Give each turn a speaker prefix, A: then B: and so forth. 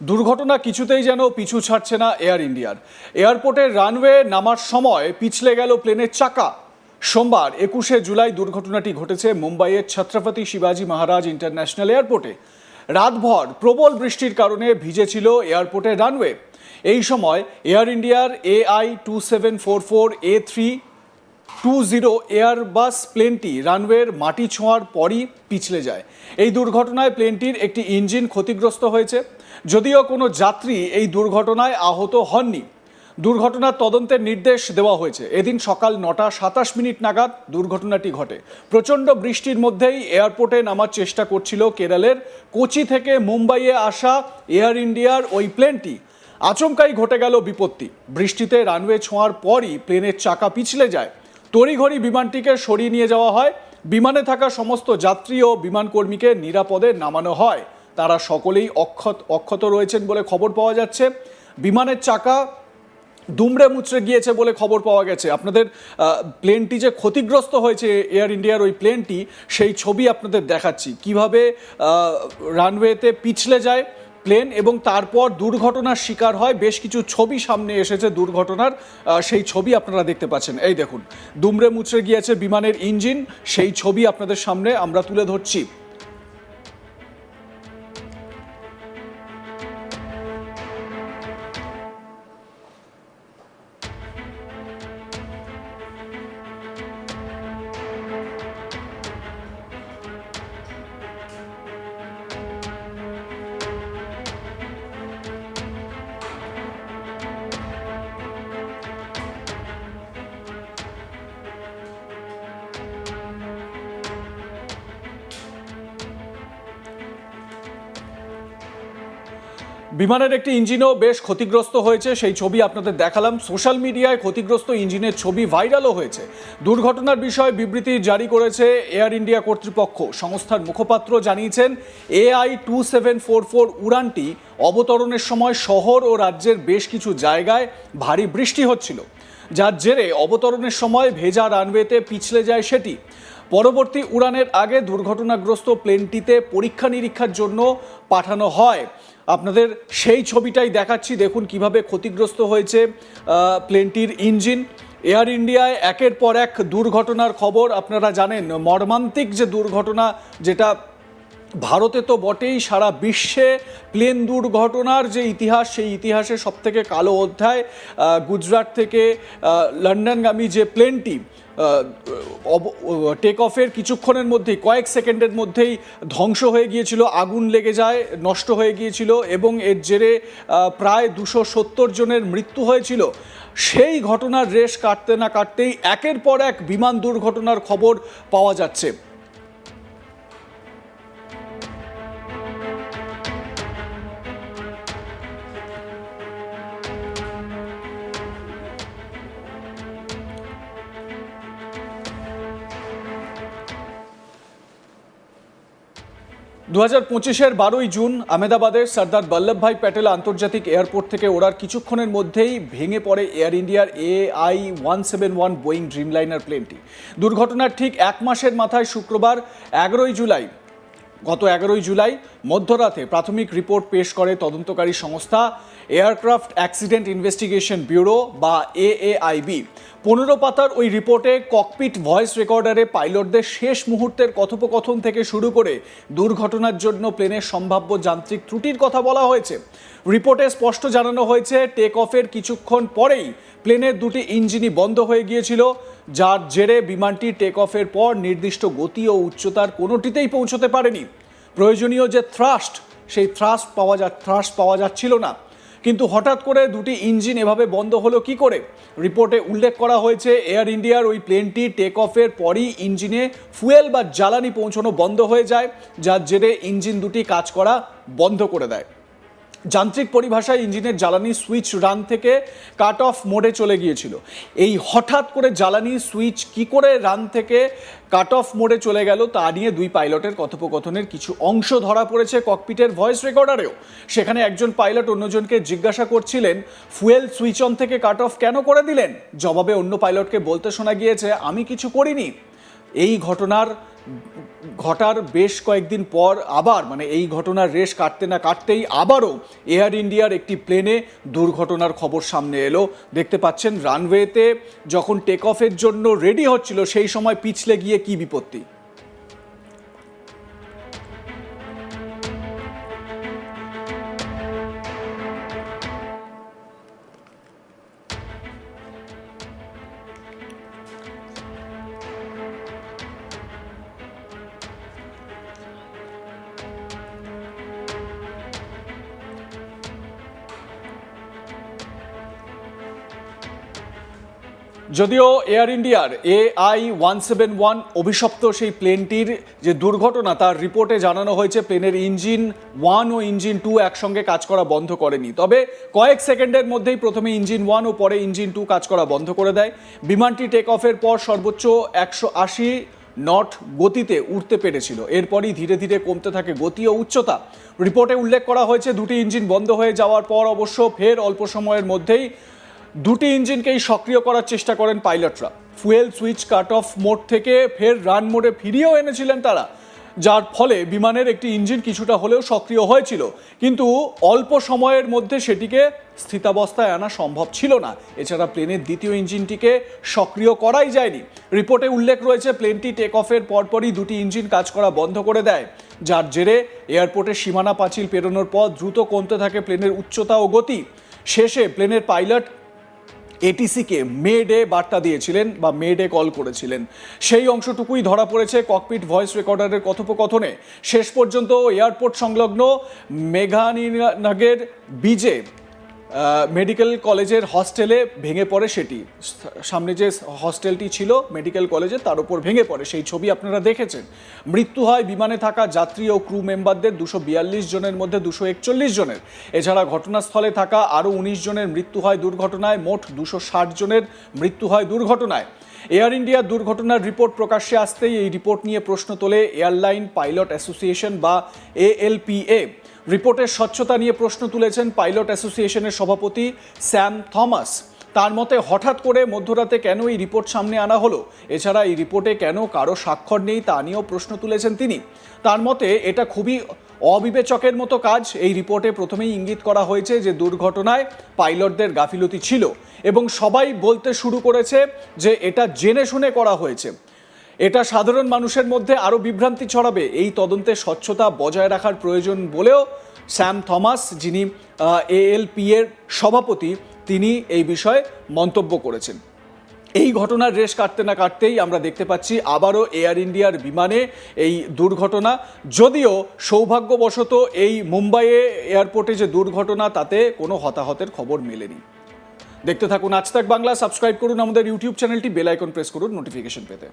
A: দুর্ঘটনা কিছুতেই যেন পিছু ছাড়ছে না এয়ার ইন্ডিয়ার। এয়ারপোর্টের রানওয়ে নামার সময় পিছলে গেল প্লেনের চাকা। সোমবার একুশে জুলাই দুর্ঘটনাটি ঘটেছে মুম্বাইয়ের ছত্রপতি শিবাজি মহারাজ ইন্টারন্যাশনাল এয়ারপোর্টে। রাতভর প্রবল বৃষ্টির কারণে ভিজেছিল এয়ারপোর্টের রানওয়ে। এই সময় এয়ার ইন্ডিয়ার AI two seven four four, A three two zero Airbus প্লেনটি রানওয়ের মাটি ছোঁয়ার পরই পিছলে যায়। এই দুর্ঘটনায় প্লেনটির একটি ইঞ্জিন ক্ষতিগ্রস্ত হয়েছে। যদিও কোনো যাত্রী এই দুর্ঘটনায় আহত হননি। দুর্ঘটনার তদন্তের নির্দেশ দেওয়া হয়েছে। এদিন সকাল নটা সাতাশ মিনিট নাগাদ দুর্ঘটনাটি ঘটে। প্রচণ্ড বৃষ্টির মধ্যেই এয়ারপোর্টে নামার চেষ্টা করছিল কেরালের কোচি থেকে মুম্বাইয়ে আসা এয়ার ইন্ডিয়ার ওই প্লেনটি। আচমকাই ঘটে গেল বিপত্তি। বৃষ্টিতে রানওয়ে ছোঁয়ার পরই প্লেনের চাকা পিছলে যায়। তড়িঘড়ি বিমানটিকে সরিয়ে নিয়ে যাওয়া হয়। বিমানে থাকা সমস্ত যাত্রী ও বিমানকর্মীকে নিরাপদে নামানো হয়। তারা সকলেই অক্ষত অক্ষত রয়েছেন বলে খবর পাওয়া যাচ্ছে। বিমানের চাকা দুমড়ে মুচড়ে গিয়েছে বলে খবর পাওয়া গেছে। আপনাদের প্লেনটি যে ক্ষতিগ্রস্ত হয়েছে এয়ার ইন্ডিয়ার ওই প্লেনটি সেই ছবি আপনাদের দেখাচ্ছি। কীভাবে রানওয়েতে পিছলে যায় প্লেন এবং তারপর দুর্ঘটনার শিকার হয়, বেশ কিছু ছবি সামনে এসেছে দুর্ঘটনার সেই ছবি আপনারা দেখতে পাচ্ছেন। এই দেখুন, দুমড়ে মুচড়ে গিয়েছে বিমানের ইঞ্জিন, সেই ছবি আপনাদের সামনে আমরা তুলে ধরছি। বিমানের একটি ইঞ্জিনও বেশ ক্ষতিগ্রস্ত হয়েছে, সেই ছবি আপনাদের দেখালাম। সোশ্যাল মিডিয়ায় ক্ষতিগ্রস্ত ইঞ্জিনের ছবি ভাইরালও হয়েছে। দুর্ঘটনার বিষয়ে বিবৃতি জারি করেছে এয়ার ইন্ডিয়া কর্তৃপক্ষ। সংস্থার মুখপাত্র জানিয়েছেন, AI two seven four four উড়ানটি অবতরণের সময় শহর ও রাজ্যের বেশ কিছু জায়গায় ভারী বৃষ্টি হচ্ছিল। যার জেরে অবতরণের সময় ভেজা রানওয়েতে পিছলে যায় সেটি। পরবর্তী উড়ানের আগে দুর্ঘটনাগ্রস্ত প্লেনটিতে পরীক্ষা নিরীক্ষার জন্য পাঠানো হয়। আপনাদের সেই ছবিটাই দেখাচ্ছি। দেখুন কীভাবে ক্ষতিগ্রস্ত হয়েছে প্লেনটির ইঞ্জিন এয়ার ইন্ডিয়ায় একের পর এক দুর্ঘটনার খবর আপনারা জানেন। মর্মান্তিক যে দুর্ঘটনা, যেটা ভারতে তো বটেই সারা বিশ্বে প্লেন দুর্ঘটনার যে ইতিহাস, সেই ইতিহাসে সবথেকে কালো অধ্যায় গুজরাট থেকে লন্ডনগামী যে প্লেনটি টেক অফের কিছুক্ষণের মধ্যেই, কয়েক সেকেন্ডের মধ্যেই ধ্বংস হয়ে গিয়েছিল, আগুন লেগে যায়, নষ্ট হয়ে গিয়েছিল এবং এর জেরে প্রায় দুশো সত্তর জনের মৃত্যু হয়েছিল। সেই ঘটনার রেশ কাটতে না কাটতেই একের পর এক বিমান দুর্ঘটনার খবর পাওয়া যাচ্ছে। দু হাজার পঁচিশের বারোই জুন আহমেদাবাদের সর্দার বল্লভভাই প্যাটেল আন্তর্জাতিক এয়ারপোর্ট থেকে ওড়ার কিছুক্ষণের মধ্যেই ভেঙে পড়ে এয়ার ইন্ডিয়ার A I one seven one Boeing Dreamliner প্লেনটি। দুর্ঘটনার ঠিক এক মাসের মাথায় শুক্রবার এগারোই জুলাই, গত এগারোই জুলাই মধ্যরাতে প্রাথমিক রিপোর্ট পেশ করে তদন্তকারী সংস্থা এয়ারক্রাফট অ্যাক্সিডেন্ট ইনভেস্টিগেশন ব্যুরো বা এএআইবি। পনেরো পাতার ওই রিপোর্টে ককপিট ভয়েস রেকর্ডারে পাইলটদের শেষ মুহূর্তের কথোপকথন থেকে শুরু করে দুর্ঘটনার জন্য প্লেনের সম্ভাব্য যান্ত্রিক ত্রুটির কথা বলা হয়েছে। রিপোর্টে স্পষ্ট জানানো হয়েছে টেক অফের কিছুক্ষণ পরেই প্লেনের দুটি ইঞ্জিনই বন্ধ হয়ে গিয়েছিল, যার জেরে বিমানটি টেক অফের পর নির্দিষ্ট গতি ও উচ্চতার কোনোটিতেই পৌঁছতে পারেনি। প্রয়োজনীয় যে থ্রাস্ট সেই থ্রাস্ট পাওয়া যা থ্রাস্ট পাওয়া যাচ্ছিল না। কিন্তু হঠাৎ করে দুটি ইঞ্জিন এভাবে বন্ধ হলো কি করে? রিপোর্টে উল্লেখ করা হয়েছে, এয়ার ইন্ডিয়ার ওই প্লেনটি টেক অফের পরই ইঞ্জিনে ফুয়েল বা জ্বালানি পৌঁছানো বন্ধ হয়ে যায়, যার জেরে ইঞ্জিন দুটি কাজ করা বন্ধ করে দেয়। যান্ত্রিক পরিভাষায় ইঞ্জিনের জ্বালানি সুইচ রান থেকে কাট অফ মোডে চলে গিয়েছিল। এই হঠাৎ করে জ্বালানি সুইচ কি করে রান থেকে কাট অফ মোডে চলে গেল তা নিয়ে দুই পাইলটের কথোপকথনের কিছু অংশ ধরা পড়েছে ককপিটের ভয়েস রেকর্ডারেও। সেখানে একজন পাইলট অন্যজনকে জিজ্ঞাসা করছিলেন, ফুয়েল সুইচ অন থেকে কাট অফ কেন করে দিলেন? জবাবে অন্য পাইলটকে বলতে শোনা গিয়েছে, আমি কিছু করিনি। এই ঘটনার ঘটার বেশ কয়েকদিন পর আবার মানে এই ঘটনার রেশ কাটতে না কাটতেই আবারও এয়ার ইন্ডিয়ার একটি প্লেনে দুর্ঘটনার খবর সামনে এলো। দেখতে পাচ্ছেন, রানওয়েতে যখন টেক অফের জন্য রেডি হচ্ছিল, সেই সময় পিছলে গিয়ে কি বিপত্তি? যদিও এয়ার ইন্ডিয়ার A I one seven one অভিশপ্ত সেই প্লেনটির যে দুর্ঘটনা, তার রিপোর্টে জানানো হয়েছে প্লেনের ইঞ্জিন ওয়ান ও ইঞ্জিন টু একসঙ্গে কাজ করা বন্ধ করেনি। তবে কয়েক সেকেন্ডের মধ্যেই প্রথমে ইঞ্জিন ওয়ান ও পরে ইঞ্জিন টু কাজ করা বন্ধ করে দেয়। বিমানটি টেক অফের পর সর্বোচ্চ একশো আশি নট গতিতে উঠতে পেরেছিল। এরপরই ধীরে ধীরে কমতে থাকে গতি ও উচ্চতা। রিপোর্টে উল্লেখ করা হয়েছে, দুটি ইঞ্জিন বন্ধ হয়ে যাওয়ার পর অবশ্য ফের অল্প সময়ের মধ্যেই দুটি ইঞ্জিনকেই সক্রিয় করার চেষ্টা করেন পাইলটরা। Fuel switch cut off mode থেকে ফের রান মোডে ফিরিয়েও এনেছিলেন তারা, যার ফলে বিমানের একটি ইঞ্জিন কিছুটা হলেও সক্রিয় হয়েছিল। কিন্তু অল্প সময়ের মধ্যে সেটিকে স্থিতাবস্থায় আনা সম্ভব ছিল না। এছাড়া প্লেনের দ্বিতীয় ইঞ্জিনটিকে সক্রিয় করাই যায়নি। রিপোর্টে উল্লেখ রয়েছে, প্লেনটি টেক অফের পরপরই দুটি ইঞ্জিন কাজ করা বন্ধ করে দেয়, যার জেরে এয়ারপোর্টের সীমানা পাঁচিল পেরোনোর পর দ্রুত কমতে থাকে প্লেনের উচ্চতা ও গতি। শেষে প্লেনের পাইলট এটিসিকে মে ডে বার্তা দিয়েছিলেন বা মে ডে কল করেছিলেন। সেই অংশটুকুই ধরা পড়েছে ককপিট ভয়েস রেকর্ডারের কথোপকথনে। শেষ পর্যন্ত এয়ারপোর্ট সংলগ্ন মেঘানিনাগের বিজে মেডিকেল কলেজের হস্টেলে ভেঙে পড়ে সেটি। সামনে যে হস্টেলটি ছিল মেডিকেল কলেজে, তার উপর ভেঙে পড়ে। সেই ছবি আপনারা দেখেছেন। মৃত্যু হয় বিমানে থাকা যাত্রী ও ক্রু মেম্বারদের দুশো বিয়াল্লিশ জনের মধ্যে দুশো একচল্লিশ জনের। এছাড়া ঘটনাস্থলে থাকা আরও উনিশ জনের মৃত্যু হয় দুর্ঘটনায়, মোট দুশো ষাট জনের মৃত্যু হয় দুর্ঘটনায়। এয়ার ইন্ডিয়ার দুর্ঘটনার রিপোর্ট প্রকাশ্যে আসতেই এই রিপোর্ট নিয়ে প্রশ্ন তোলে এয়ারলাইন পাইলট অ্যাসোসিয়েশন বা এএলপিএ। রিপোর্টের স্বচ্ছতা নিয়ে প্রশ্ন তুলেছেন পাইলট অ্যাসোসিয়েশনের সভাপতি স্যাম থমাস। তার মতে, হঠাৎ করে মধ্যরাতে কেন এই রিপোর্ট সামনে আনা হলো? এছাড়া এই রিপোর্টে কেন কারও স্বাক্ষর নেই তা নিয়েও প্রশ্ন তুলেছেন তিনি। তার মতে, এটা খুবই অবিবেচকের মতো কাজ। এই রিপোর্টে প্রথমেই ইঙ্গিত করা হয়েছে যে দুর্ঘটনায় পাইলটদের গাফিলতি ছিল এবং সবাই বলতে শুরু করেছে যে এটা জেনে শুনে করা হয়েছে। এটা সাধারণ মানুষের মধ্যে আরও বিভ্রান্তি ছড়াবে। এই তদন্তে স্বচ্ছতা বজায় রাখার প্রয়োজন বলেও স্যাম থমাস, যিনি এএলপি এর সভাপতি, তিনি এই বিষয়ে মন্তব্য করেছেন। এই ঘটনার রেশ কাটতে না কাটতেই আমরা দেখতে পাচ্ছি আবারও এয়ার ইন্ডিয়ার বিমানে এই দুর্ঘটনা। যদিও সৌভাগ্যবশত এই মুম্বাইয়ে এয়ারপোর্টে যে দুর্ঘটনা, তাতে কোনো হতাহতের খবর মেলেনি। দেখতে থাকুন আজ তাক বাংলা, সাবস্ক্রাইব করুন আমাদের ইউটিউব চ্যানেলটি, বেল আইকন প্রেস করুন নোটিফিকেশন পেতে।